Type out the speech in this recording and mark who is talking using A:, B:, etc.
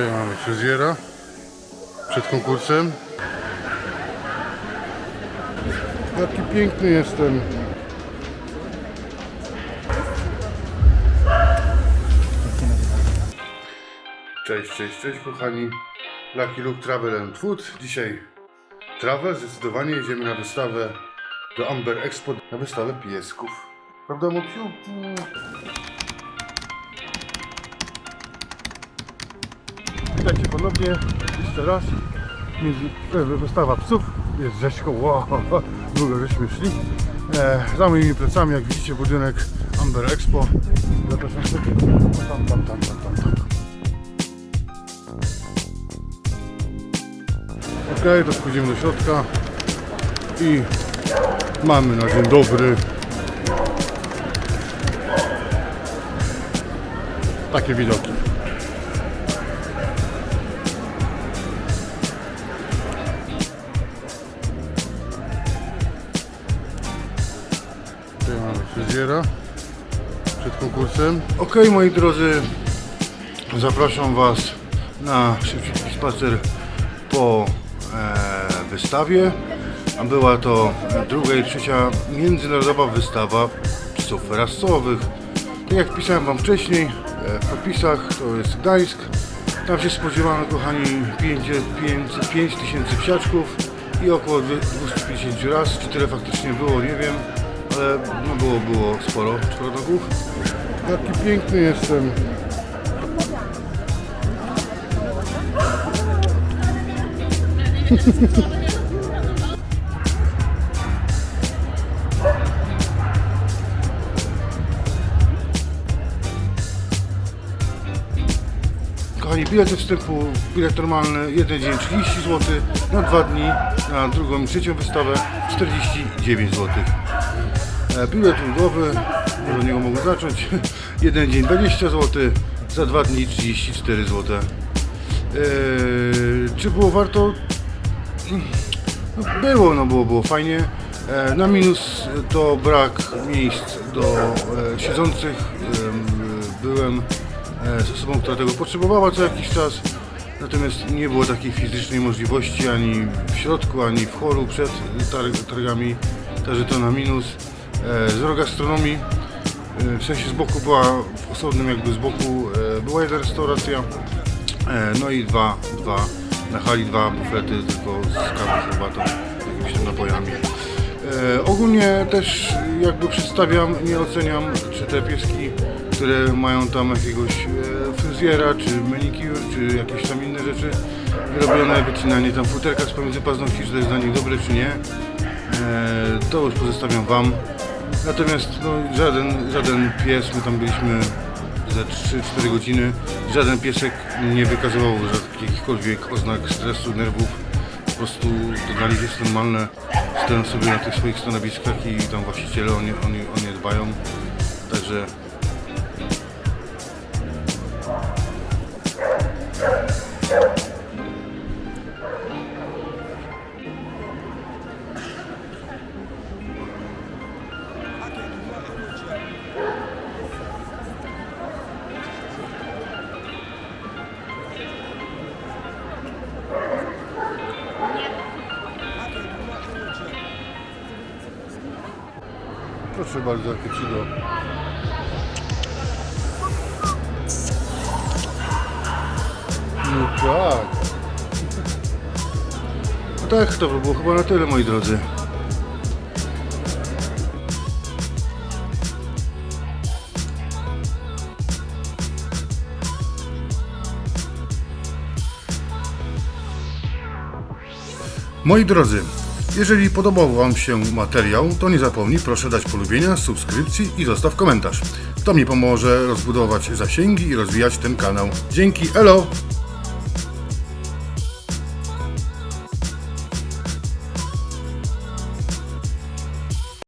A: Tutaj mamy fryzjera przed konkursem. Jaki piękny jestem. Cześć, cześć, cześć kochani. Lucky Look Travel and Food. Dzisiaj travel. Zdecydowanie jedziemy na wystawę do Amber Expo, na wystawę piesków. Prawda, Moksiu? Witajcie ponownie, jeszcze raz. E, wystawa psów, jest rzeźką, wow, długo żeśmy szli. E, za moimi plecami, jak widzicie, budynek Amber Expo. Zapraszam sobie. Tam, tam, tam, tam, tam, tam. Ok, to wchodzimy do środka i mamy na dzień dobry takie widoki. Fryzjera przed konkursem. Ok, moi drodzy, zapraszam Was na szybciutki spacer po e, wystawie. Była to druga i trzecia międzynarodowa wystawa psów rasowych. Tak jak pisałem Wam wcześniej e, w podpisach, to jest Gdańsk. Tam się spodziewano, kochani, 5 tysięcy psiaczków i około 250 raz. Czy tyle faktycznie było, nie wiem, ale no było, było sporo czworonogów. Jaki piękny jestem. Kochani, bilety wstępu, bilet normalny, jeden dzień 30 zł, na dwa dni, na drugą, trzecią wystawę 49 zł. E, Bilet ulgowy, od niego mogę zacząć, jeden dzień 20 zł, za dwa dni 34 zł. E, czy było warto? No, było, no było, było fajnie. E, Na minus to brak miejsc do e, siedzących. Em, Byłem e, z osobą, która tego potrzebowała co jakiś czas. Natomiast nie było takiej fizycznej możliwości ani w środku, ani w holu przed targ, targami. Także to na minus. E, Zero gastronomii. E, W sensie z boku była, w osobnym jakby z boku e, była jedna restauracja. No i dwa, dwa na hali dwa bufety tylko z kawą, herbatą, jakimiś tam napojami. Ogólnie też jakby przedstawiam, nie oceniam, czy te pieski, które mają tam jakiegoś fryzjera, czy manicure, czy jakieś tam inne rzeczy robione, wycinanie tam futerka z pomiędzy paznokci, czy to jest dla nich dobre, czy nie. To już pozostawiam Wam. Natomiast no, żaden, żaden pies, my tam byliśmy za 3-4 godziny. Żaden piesek nie wykazywał jakichkolwiek oznak stresu, nerwów. Po prostu to dla nich jest normalne. Stoją sobie na tych swoich stanowiskach i tam właściciele oni, oni, o nie dbają. Także proszę bardzo, jakie cudo. No tak. No tak, to by było chyba na tyle, moi drodzy. Moi drodzy, jeżeli podobał Wam się materiał, to nie zapomnij proszę dać polubienia, subskrypcji i zostaw komentarz. To mi pomoże rozbudować zasięgi i rozwijać ten kanał. Dzięki, elo!